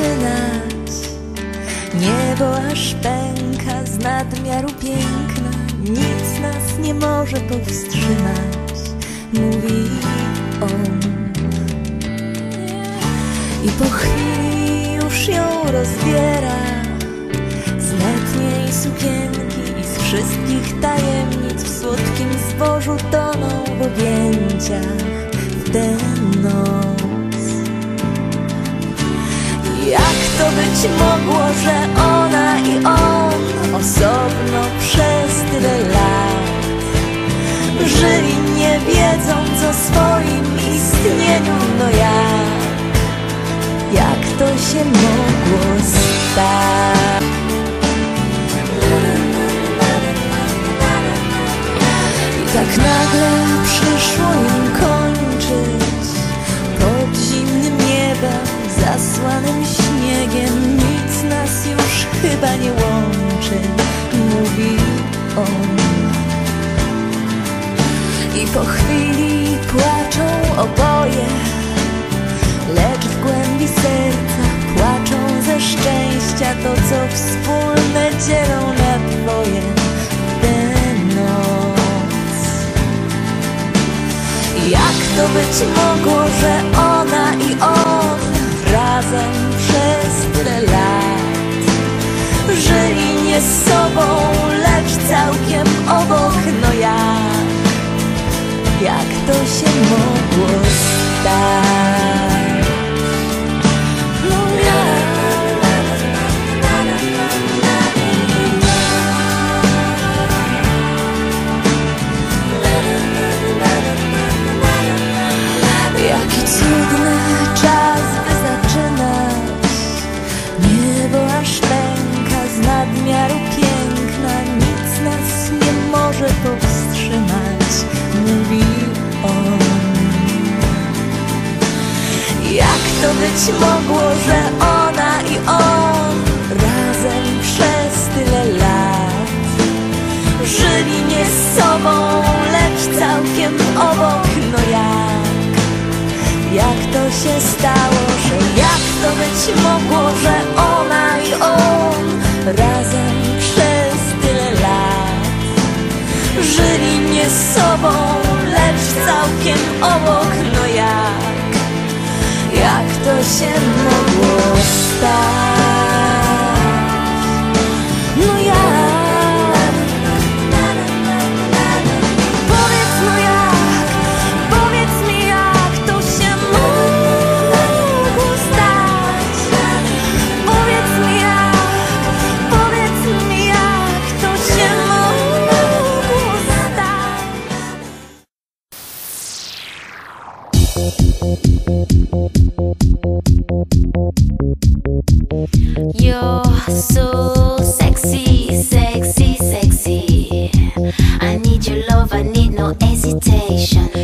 By zaczynać Niebo aż pęka z nadmiaru piękna. Nic nas nie może powstrzymać. Mówi on. I po chwili już ją rozbiera. Z letniej sukienki i z wszystkich tajemnic W słodkim zbożu toną w objęciach być mogło, że ona i on Osobno przez tyle lat Żyli nie wiedząc o swoim istnieniu. No jak, jak to się mogło stać po chwili płaczą oboje Lecz w głębi serca płaczą ze szczęścia. To co wspólne dzielą na dwoje tę noc. Jak to być mogło, że ona i on Razem jak to się mogło być mogło, że ona i on Razem przez tyle lat Żyli nie z sobą, lecz całkiem obok. No jak jak to się stało, że jak to być mogło, że ona i on razem przez tyle lat żyli nie z sobą, lecz całkiem obok, no jak to się station.